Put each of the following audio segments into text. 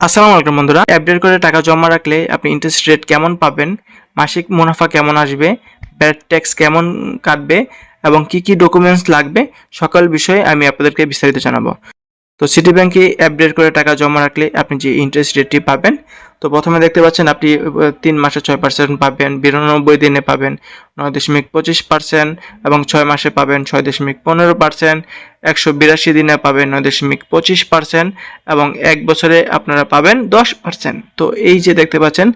আসসালামু আলাইকুম বন্ধুরা। আপডেট করে টাকা জমা রাখলে আপনি ইন্টারেস্ট রেট কেমন পাবেন, মাসিক মুনাফা কেমন আসবে ব্যাড ট্যাক্স কেমন কাটবে এবং কি কি ডকুমেন্টস লাগবে, সকল বিষয়ে আমি আপনাদেরকে বিস্তারিত জানাব। তো সিটি ব্যাংকে আপডেট করে টাকা জমা রাখলে আপনি যে ইন্টারেস্ট রেটটি পাবেন তো প্রথমে দেখতে পাচ্ছেন আপনি তিন মাসে ছয় পার্সেন্ট পাবেন, বিরানব্বই দিনে পাবেন নয় দশমিক পঁচিশ পার্সেন্ট এবং ছয় মাসে পাবেন ছয় দশমিক পনেরো পার্সেন্ট একশো বিরাশি দিনে পাবেন নয় দশমিক পঁচিশ পার্সেন্ট এবং এক বছরে আপনারা পাবেন দশ পার্সেন্ট তো এই যে দেখতে পাচ্ছেন,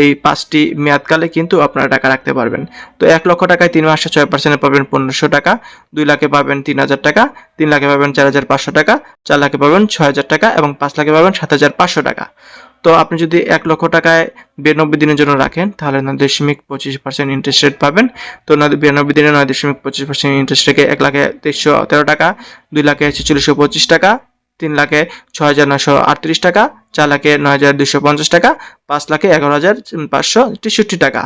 এই পাঁচটি মেয়াদকালে কিন্তু আপনারা টাকা রাখতে পারবেন। তো এক লক্ষ টাকায় তিন মাসে ছয় পার্সেন্টে পাবেন পনেরোশো টাকা, দুই লাখে পাবেন তিন হাজার টাকা, তিন লাখে পাবেন চার হাজার পাঁচশো টাকা, চার লাখে পাবেন ছয় হাজার টাকা এবং পাঁচ লাখে পাবেন সাত হাজার পাঁচশো টাকা। তো আপনি যদি এক লক্ষ টাকায় বিরানব্বই দিনের জন্য রাখেন, তাহলে নয় দশমিক পঁচিশ পার্সেন্ট ইন্টারেস্ট রেট পাবেন। তো বিরানব্বই দিনে নয় দশমিক পঁচিশ পার্সেন্ট ইন্টারেস্ট রেখে এক লাখে তেইশশো তেরো টাকা, দুই লাখে ছেচল্লিশশো পঁচিশ টাকা, তিন লাখে ছ হাজার নশো আটত্রিশ টাকা, চার লাখে নয় হাজার দুশো পঞ্চাশ টাকা, পাঁচ লাখে এগারো হাজার পাঁচশো তেষট্টি টাকা।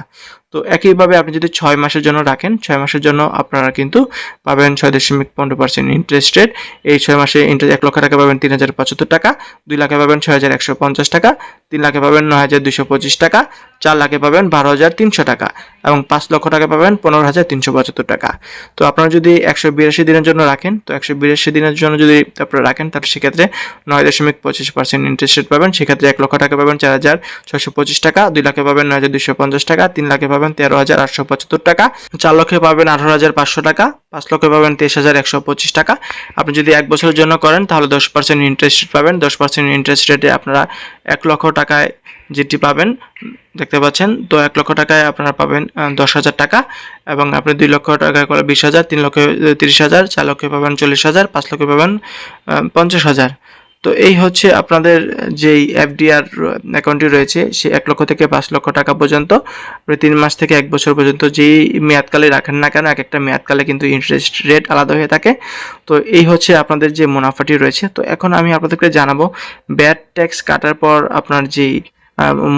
তো একইভাবে আপনি যদি ছয় মাসের জন্য রাখেন, ছয় মাসের জন্য আপনারা কিন্তু পাবেন ছয় দশমিক পনেরো পার্সেন্ট ইন্টারেস্ট রেট এই ছয় মাসে ইন্টারেস্ট এক লক্ষ টাকা পাবেন তিন হাজার পঁচাত্তর টাকা, দুই লাখে পাবেন ছয় হাজার একশো পঞ্চাশ টাকা, তিন লাখে পাবেন নয় হাজার দুশো পঁচিশ টাকা, চার লাখে পাবেন বারো হাজার তিনশো টাকা এবং পাঁচ লক্ষ টাকা পাবেন পনেরো হাজার তিনশো পঁচাত্তর টাকা। তো আপনারা যদি একশো বিরাশি দিনের জন্য রাখেন, তো একশো বিরাশি দিনের জন্য যদি আপনারা রাখেন, তাহলে সেক্ষেত্রে নয় দশমিক পঁচিশ পার্সেন্ট ইন্টারেস্ট রেট পাবেন। সেক্ষেত্রে এক লক্ষ টাকা পাবেন চার হাজার ছয়শো পঁচিশ টাকা, দুই লাখে পাবেন নয় হাজার দুশো পঞ্চাশ টাকা, তিন লাখে পাবেন তেরো হাজার আটশো পঁচাত্তর টাকা। চার লক্ষে পাবেন আঠারো হাজার পাঁচশো টাকা, পাঁচ লক্ষে পাবেন তেইশ হাজার একশো পঁচিশ টাকা। আপনি যদি এক বছরের জন্য করেন, তাহলে দশ পার্সেন্ট ইন্টারেস্ট রেট পাবেন। দশ পার্সেন্ট ইন্টারেস্ট রেটে আপনারা এক লক্ষ টাকায় যেটি পাবেন, দেখতে পাচ্ছেন, তো এক লক্ষ টাকায় আপনারা পাবেন দশ হাজার টাকা এবং আপনি দুই লক্ষ টাকায় করে বিশ হাজার, তিন লক্ষ, তিরিশ হাজার, চার লক্ষে পাবেন চল্লিশ হাজার, পাঁচ লক্ষে পাবেন পঞ্চাশ হাজার। তো এই হচ্ছে আপনাদের যেই এফডিআর অ্যাকাউন্টটি রয়েছে, সে এক লক্ষ থেকে পাঁচ লক্ষ টাকা পর্যন্ত তিন মাস থেকে এক বছর পর্যন্ত যেই মেয়াদকালে রাখেন না কেন এক একটা মেয়াদকালে কিন্তু ইন্টারেস্ট রেট আলাদা হয়ে থাকে। তো এই হচ্ছে আপনাদের যে মুনাফাটি রয়েছে। তো এখন আমি আপনাদেরকে জানাব ব্যাড ট্যাক্স কাটার পর আপনার যেই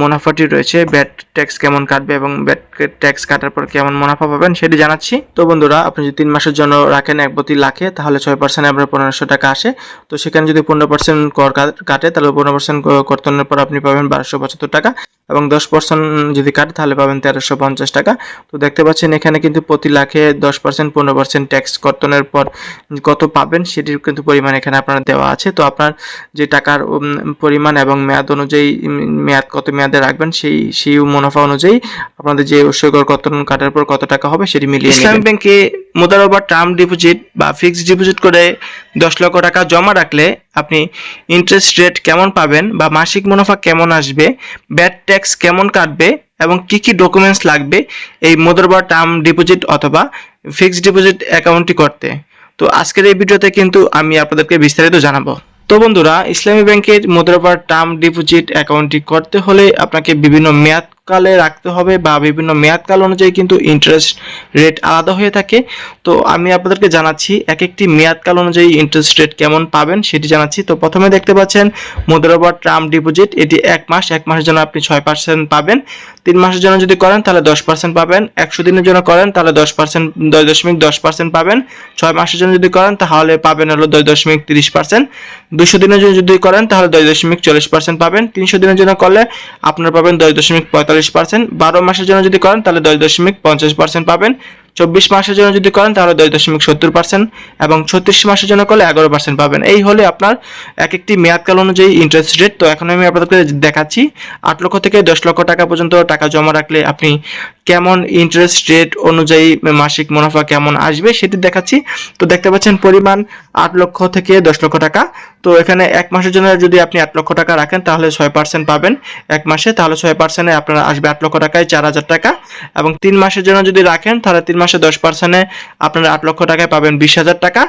মুনাফাটি রয়েছে ব্যাড ট্যাক্স কেমন কাটবে এবং ব্যাড ট্যাক্স কাটার পর কেমন মুনাফা পাবেন সেটি জানাচ্ছি। তো বন্ধুরা, আপনি যদি তিন মাসের জন্য রাখেন এক প্রতি লাখে, তাহলে ছয় পার্সেন্ট আপনার পনেরোশো টাকা আসে। তো সেখানে যদি পনেরো পার্সেন্ট কর কাটে, তাহলে পনেরো পার্সেন্ট কর্তনের পর আপনি পাবেন বারোশো পঁচাত্তর টাকা এবং দশ পার্সেন্ট যদি কাটে, তাহলে পাবেন তেরোশো পঞ্চাশ টাকা। তো দেখতে পাচ্ছেন, এখানে কিন্তু প্রতি লাখে দশ পার্সেন্ট পনেরো পার্সেন্ট ট্যাক্স কর্তনের পর কত পাবেন সেটির কিন্তু পরিমাণ এখানে আপনার দেওয়া আছে। তো আপনার যে টাকার পরিমাণ এবং মেয়াদ অনুযায়ী মেয়াদ, কত মেয়াদে রাখবেন সেই সেই মুনাফা অনুযায়ী আপনাদের যে উৎসর্গর কর্তন কাটার পর কত টাকা হবে সেটি মিলিয়ে ইসলামী ব্যাংকে মুদ্রা বা টার্ম ডিপোজিট বা ফিক্সড ডিপোজিট করে দশ লক্ষ টাকা জমা রাখলে আপনি ইন্টারেস্ট রেট কেমন পাবেন বা মাসিক মুনাফা কেমন আসবে ব্যাড ট্যাক্স কেমন কাটবে এবং কি কি ডকুমেন্টস লাগবে এই মুদ্রা বা টার্ম ডিপোজিট অথবা ফিক্সড ডিপোজিট অ্যাকাউন্টটি করতে। তো আজকের এই ভিডিওতে কিন্তু আমি আপনাদেরকে বিস্তারিত জানাব। তো বন্ধুরা, ইসলামী ব্যাংকের মুদ্রাবার টার্ম ডিপোজিট অ্যাকাউন্টটি করতে হলে আপনাকে বিভিন্ন মেয়াদকালে রাখতে হবে বা বিভিন্ন মেয়াদকাল অনুযায়ী কিন্তু ইন্টারেস্ট রেট আলাদা হয়ে থাকে। তো আমি আপনাদেরকে জানাচ্ছি এক একটি মেয়াদকাল অনুযায়ী ইন্টারেস্ট রেট কেমন পাবেন সেটি জানাচ্ছি। তো প্রথমে দেখতে পাচ্ছেন, মুদ্রাবার টার্ম ডিপোজিট এটি এক মাস, এক মাসের জন্য আপনি ছয় পার্সেন্ট পাবেন। তিন মাসের জন্য যদি করেন, তাহলে দশ পার্সেন্ট পাবেন। একশো দিনের জন্য করেন, তাহলে দশ পার্সেন্ট দশ দশমিক দশ পার্সেন্ট পাবেন। ছয় মাসের জন্য যদি করেন, তাহলে পাবেন হলো দশ দশমিক তিরিশ পার্সেন্ট দুশো দিনের জন্য যদি করেন, তাহলে দশ দশমিক চল্লিশ পার্সেন্ট পাবেন। তিনশো দিনের জন্য করলে আপনার পাবেন দশ দশমিক পঁয়তাল্লিশ পার্সেন্ট বারো মাসের জন্য যদি করেন তাহলে দশ দশমিক পঞ্চাশ পার্সেন্ট পাবেন। চব্বিশ মাসের জন্য যদি করেন, তাহলে দশ দশমিক সত্তর পার্সেন্ট এবং ছত্রিশ মাসের জন্য করলে এগারো পার্সেন্ট পাবেন। এই হলে আপনার এক একটি মেয়াদকাল অনুযায়ী ইন্টারেস্ট রেট তো এখন আমি আপনাদেরকে দেখাচ্ছি, আট লক্ষ থেকে দশ লক্ষ টাকা পর্যন্ত টাকা জমা রাখলে আপনি কেমন ইন্টারেস্ট রেট অনুযায়ী মাসিক মুনাফা কেমন আসবে সেটি দেখাচ্ছি। তো দেখতে পাচ্ছেন পরিমাণ আট লক্ষ থেকে দশ লক্ষ টাকা। তো এখানে এক মাসের জন্য যদি আপনি আট লক্ষ টাকা রাখেন, তাহলে ছয় পার্সেন্ট পাবেন এক মাসে। তাহলে ছয় পার্সেন্টে আপনার আসবে আট লক্ষ টাকায় চার হাজার টাকা এবং তিন মাসের জন্য যদি রাখেন, তাহলে তিন মাসে দশ পার্সেন্টে আপনারা আট লক্ষ টাকায় পাবেন বিশ হাজার টাকা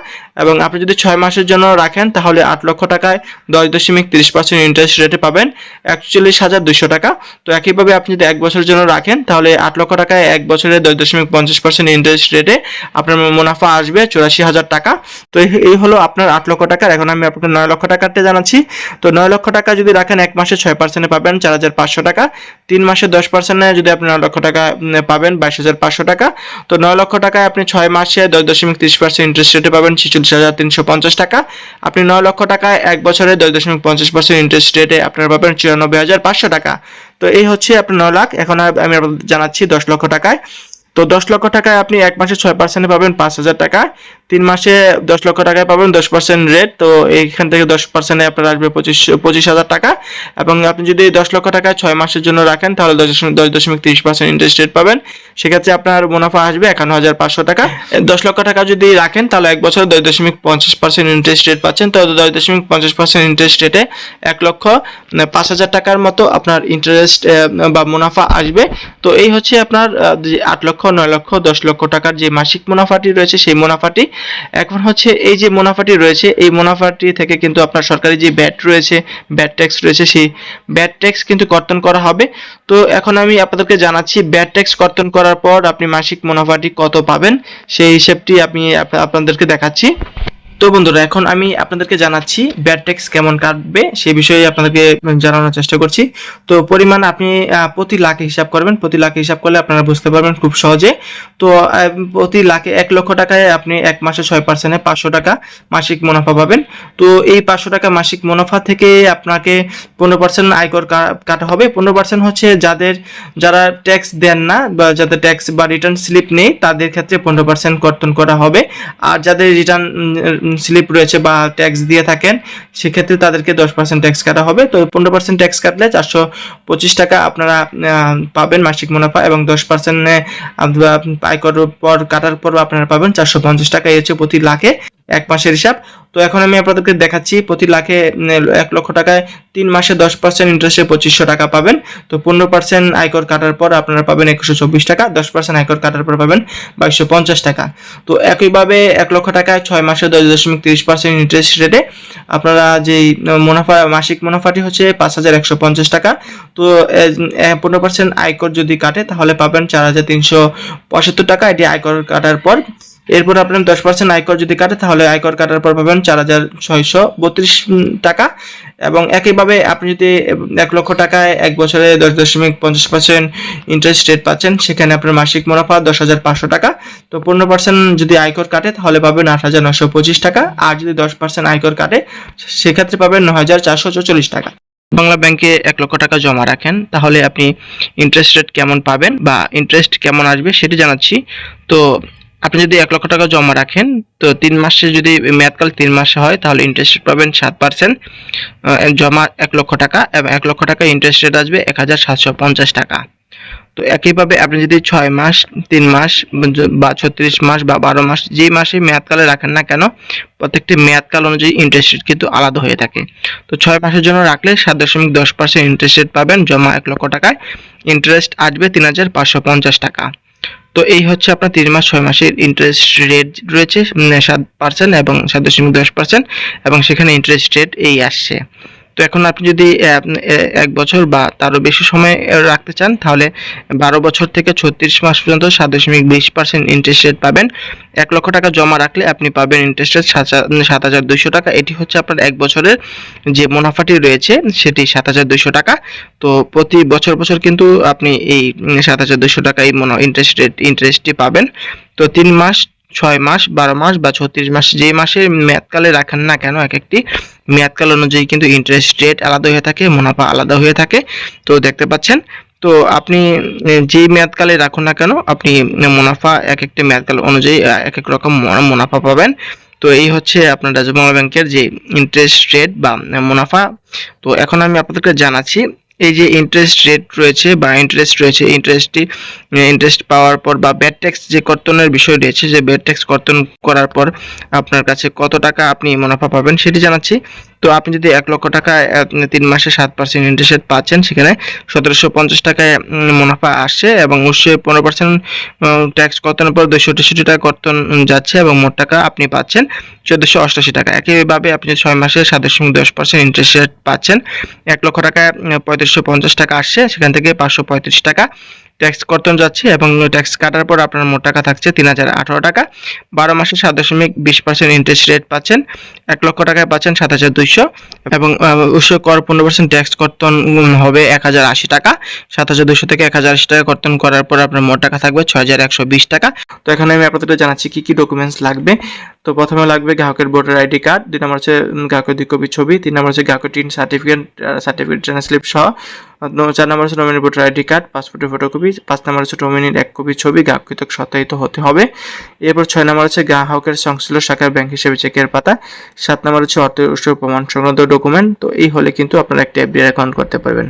এবং আপনি যদি ছয় মাসের জন্য রাখেন তাহলে আট লক্ষ টাকায় দশ দশমিক তিরিশ পার্সেন্ট ইন্টারেস্ট রেটে পাবেন একচল্লিশ হাজার দুশো টাকা। তো একইভাবে আপনি যদি এক বছরের জন্য রাখেন তাহলে আট লক্ষ টাকায় এক বছরে দশ দশমিক পঞ্চাশ পার্সেন্ট ইন্টারেস্ট রেটে আপনার মুনাফা আসবে চুরাশি হাজার টাকা। তো এই- হলো আপনার আট লক্ষ টাকার, এখন আমি আপনাকে নয় লক্ষ টাকাতে জানাচ্ছি। তো নয় লক্ষ টাকা যদি রাখেন এক মাসে ছয় পার্সেন্টে পাবেন চার হাজার পাঁচশো টাকা। তিন মাসে দশ পার্সেন্টে যদি আপনি নয় লক্ষ টাকা পাবেন বাইশ হাজার পাঁচশো টাকা। তো নয় লক্ষ টাকায় আপনি ছয় মাসে দশ দশমিক তিরিশ পার্সেন্ট ইন্টারেস্ট রেটে পাবেন ছেচল্লিশ হাজার তিনশো পঞ্চাশ টাকা। আপনি নয় লক্ষ টাকায় এক বছরে দশ দশমিক পঞ্চাশ পার্সেন্ট ইন্টারেস্ট রেটে আপনারা পাবেন চুরানব্বই হাজার পাঁচশো টাকা। তো এই হচ্ছে আপনার নয় লাখ। এখন আমি আপনাদের জানাচ্ছি দশ লক্ষ টাকায়। তো দশ লক্ষ টাকায় আপনি এক মাসে ছয় পার্সেন্টে পাবেন পাঁচ হাজার টাকা। তিন মাসে দশ লক্ষ টাকায় পাবেন, দশ পার্সেন্ট রেট তো এইখান থেকে দশ পার্সেন্টে আপনার আসবে পঁচিশ পঁচিশ হাজার টাকা। এবং আপনি যদি দশ লক্ষ টাকায় ছয় মাসের জন্য রাখেন, তাহলে দশ দশমিক দশ দশমিক তিরিশ পার্সেন্ট ইন্টারেস্ট রেট পাবেন। সেক্ষেত্রে আপনার মুনাফা আসবে একান্ন হাজার পাঁচশো টাকা। দশ লক্ষ টাকা যদি রাখেন, তাহলে এক বছর দশ দশমিক পঞ্চাশ পার্সেন্ট ইন্টারেস্ট রেট পাচ্ছেন। তো দশ দশমিক পঞ্চাশ পার্সেন্ট ইন্টারেস্ট রেটে এক লক্ষ পাঁচ হাজার টাকার মতো আপনার ইন্টারেস্ট বা মুনাফা আসবে। তো এই হচ্ছে আপনার আট লক্ষ, নয় লক্ষ, দশ লক্ষ টাকার যে মাসিক মুনাফাটি রয়েছে, সেই মুনাফাটি এখন হচ্ছে এই যে মুনাফাটি রয়েছে, এই মুনাফাটি থেকে কিন্তু আপনার সরকারি যে ব্যাট রয়েছে, ব্যাট ট্যাক্স রয়েছে, সেই ব্যাট ট্যাক্স কিন্তু কর্তন করা হবে। তো এখন আমি আপনাদেরকে জানাচ্ছি, ব্যাট ট্যাক্স কর্তন করার পর আপনি মাসিক মুনাফাটি কত পাবেন? সেই হিসেবটি আমি আপনাদেরকে দেখাচ্ছি। তো বন্ধুরা, এখন আমি আপনাদেরকে জানাচ্ছি ব্যাড ট্যাক্স কেমন কাটবে, সে বিষয়ে আপনাদেরকে জানানোর চেষ্টা করছি। তো পরিমাণ আপনি প্রতি লাখে হিসাব করবেন, প্রতি লাখে হিসাব করলে আপনারা বুঝতে পারবেন খুব সহজে। তো প্রতি লাখে এক লক্ষ টাকায় আপনি এক মাসে ছয় পার্সেন্টে পাঁচশো টাকা মাসিক মুনাফা পাবেন। তো এই পাঁচশো টাকা মাসিক মুনাফা থেকে আপনাকে পনেরো পার্সেন্ট আয়কর কাটা হবে। পনেরো পার্সেন্ট হচ্ছে যাদের, যারা ট্যাক্স দেন না বা যাদের ট্যাক্স বা রিটার্ন স্লিপ নেই, তাদের ক্ষেত্রে পনেরো পার্সেন্ট কর্তন করা হবে। আর যাদের রিটার্ন স্লিপ রয়েছে বা ট্যাক্স দিয়ে থাকেন, সেক্ষেত্রে তাদেরকে দশ পার্সেন্ট ট্যাক্স কাটা হবে। তো পনেরো পার্সেন্ট ট্যাক্স কাটলে চারশো পঁচিশ টাকা আপনারা পাবেন মাসিক মুনাফা এবং দশ পার্সেন্টে আয়কর পর কাটার পর আপনারা পাবেন চারশো পঞ্চাশ টাকা। হচ্ছে প্রতি লাখে এক মাসের হিসাব। তো এখন আমি আপনাদেরকে দেখাচ্ছি, প্রতি লাখে এক লক্ষ টাকায় তিন মাসে দশ পার্সেন্ট ইন্টারেস্টে পঁচিশশো টাকা পাবেন। তো পনেরো পার্সেন্ট আয়কর কাটার পর আপনারা পাবেন একশো চব্বিশ টাকা, দশ পার্সেন্ট আয়কর কাটার পর পাবেন বাইশশো পঞ্চাশ টাকা। তো একইভাবে এক লক্ষ টাকায় ছয় মাসে দশ দশমিক তিরিশ পার্সেন্ট ইন্টারেস্ট রেটে আপনারা যেই মুনাফা, মাসিক মুনাফাটি হচ্ছে পাঁচ হাজার একশো পঞ্চাশ টাকা। তো পনেরো পার্সেন্ট আয়কর যদি কাটে তাহলে পাবেন চার হাজার তিনশো পঁচাত্তর টাকা। এটি আয়কর কাটার পর এরপর আপনার দশ পার্সেন্ট আয়কর যদি কাটে, তাহলে আয়কর কাটার পর পাবেন চার হাজার ছয়শো বত্রিশ টাকা। এবং একইভাবে আপনি যদি এক লক্ষ টাকায় এক বছরে দশ দশমিক পঞ্চাশ পার্সেন্ট ইন্টারেস্ট রেট পাচ্ছেন, সেখানে আপনার মাসিক মুনাফা দশ হাজার পাঁচশো টাকা। তো পনেরো পার্সেন্ট যদি আয়কর কাটে, তাহলে পাবেন আট হাজার নশো পঁচিশ টাকা। আর যদি দশ পার্সেন্ট আয়কর কাটে, সেক্ষেত্রে পাবেন ন হাজার চারশো চল্লিশ টাকা। বাংলা ব্যাংকে এক লক্ষ টাকা জমা রাখেন, তাহলে আপনি ইন্টারেস্ট রেট কেমন পাবেন বা ইন্টারেস্ট কেমন আসবে সেটি জানাচ্ছি। তো আপনি যদি এক লক্ষ টাকা জমা রাখেন, তো তিন মাসে যদি মেয়াদকাল তিন মাসে হয়, তাহলে ইন্টারেস্ট পাবেন সাত পার্সেন্ট জমা এক লক্ষ টাকা, এবং এক লক্ষ টাকা ইন্টারেস্ট রেট আসবে এক হাজার সাতশো পঞ্চাশ টাকা। তো একইভাবে আপনি যদি ছয় মাস, তিন মাস, বা ছত্রিশ মাস, বা বারো মাস যেই মাসে মেয়াদকালে রাখেন না কেন, প্রত্যেকটি মেয়াদকাল অনুযায়ী ইন্টারেস্ট রেট কিন্তু আলাদা হয়ে থাকে। তো ছয় মাসের জন্য রাখলে সাত দশমিক দশ পার্সেন্ট ইন্টারেস্ট রেট পাবেন, জমা এক লক্ষ টাকায়। ইন্টারেস্ট আসবে তিন হাজার পাঁচশো পঞ্চাশ টাকা। তো এই হচ্ছে আপনার তিন মাস, ছয় মাসের ইন্টারেস্ট রেট রয়েছে সাত পার্সেন্ট এবং সাত দশমিক দশ পার্সেন্ট এবং সেখানে ইন্টারেস্ট রেট এই আসছে। তো এখন আপনি যদি এক বছর বা তারও বেশি সময় রাখতে চান, তাহলে বারো বছর থেকে ছত্রিশ মাস পর্যন্ত সাত দশমিক বিশ পার্সেন্ট ইন্টারেস্ট রেট পাবেন। এক লক্ষ টাকা জমা রাখলে আপনি পাবেন ইন্টারেস্ট রেট সাত হাজার দুইশো টাকা। এটি হচ্ছে আপনার এক বছরের যে মুনাফাটি রয়েছে, সেটি সাত হাজার দুইশো টাকা। তো প্রতি বছর বছর কিন্তু আপনি এই সাত হাজার দুইশো টাকা এই ইন্টারেস্ট রেট ইন্টারেস্টটি পাবেন। তো তিন মাস ছয় মাস, বারো মাস বা ছত্রিশ মাস, যে মাসে মেয়াদকালে রাখেন না কেন এক একটি মেয়াদকাল অনুযায়ী কিন্তু ইন্টারেস্ট রেট আলাদা হয়ে থাকে, মুনাফা আলাদা হয়ে থাকে। তো দেখতে পাচ্ছেন, তো আপনি যেই মেয়াদকালে রাখুন না কেন, আপনি মুনাফা এক একটি মেয়াদকাল অনুযায়ী এক এক রকম মুনাফা পাবেন। তো এই হচ্ছে আপনার রাজ্য বাংলা ব্যাংকের যে ইন্টারেস্ট রেট বা মুনাফা। তো এখন আমি আপনাদেরকে জানাচ্ছি এই যে ইন্টারেস্ট রেট রয়েছে বা ইন্টারেস্ট রয়েছে ইন্টারেস্টটি ইন্টারেস্ট পাওয়ার পর বা ব্যাড ট্যাক্স যে কর্তনের বিষয় রয়েছে, যে ব্যাড ট্যাক্স কর্তন করার পর আপনার কাছে কত টাকা আপনি মুনাফা পাবেন সেটি জানাচ্ছি। তো আপনি যদি এক লক্ষ টাকা তিন মাসে সাত পার্সেন্ট ইন্টারেস্ট পাচ্ছেন, সেখানে সতেরোশো পঞ্চাশ টাকায় মুনাফা আসছে এবং উৎসে পনেরো পার্সেন্ট ট্যাক্স কর্তনের পর দুশো তেষট্টি টাকা কর্তন যাচ্ছে এবং মোট টাকা আপনি পাচ্ছেন চোদ্দোশো অষ্টাশি টাকা। একইভাবে আপনি ছয় মাসে সাত দশমিক দশ পার্সেন্ট ইন্টারেস্ট রেট পাচ্ছেন, এক লক্ষ টাকায় পঁয়ত্রিশশো পঞ্চাশ টাকা আসছে, সেখান থেকে পাঁচশো পঁয়ত্রিশ টাকা ট্যাক্স কর্তন যাচ্ছে এবং ট্যাক্স কাটার পর আপনার মোট টাকা থাকছে তিন হাজার আঠারো টাকা। বারো মাসে সাত দশমিক বিশ পার্সেন্ট ইন্টারেস্ট রেট পাচ্ছেন, এক লক্ষ টাকায় পাচ্ছেন সাত হাজার দুইশো এবং উৎসব কর পনেরো পার্সেন্ট ট্যাক্স কর্তন হবে এক হাজার আশি টাকা। সাত হাজার দুশো থেকে এক হাজার আশি টাকা কর্তন করার পর আপনার মোট টাকা থাকবে ছয় হাজার একশো বিশ টাকা। তো এখানে আমি আপনাদের জানাচ্ছি কি কি ডকুমেন্টস লাগবে। তো প্রথমে লাগবে গ্রাহকের ভোটার আইডি কার্ড, দুই নম্বর হচ্ছে গ্রাহকের দুই কপি ছবি, তিন নম্বর হচ্ছে গ্রাহকের টিন সার্টিফিকেট সার্টিফিকেট স্লিপ সহ। চার নম্বর হচ্ছে নমিনির ভোটার আইডি কার্ড পাসপোর্টের ফটোকপি পাঁচ নম্বর হচ্ছে নমিনির এক কপি ছবি গ্রাহকৃত সত্যায়িত হতে হবে। এরপর ছয় নম্বর হচ্ছে গ্রাহকের সংশ্লিষ্ট শাখার ব্যাংক হিসেবে চেকের পাতা। সাত নম্বর হচ্ছে অর্থ উৎস প্রমাণ সংক্রান্ত ডকুমেন্ট তো এই হলে কিন্তু আপনারা একটা এফডিআর অ্যাকাউন্ট করতে পারবেন।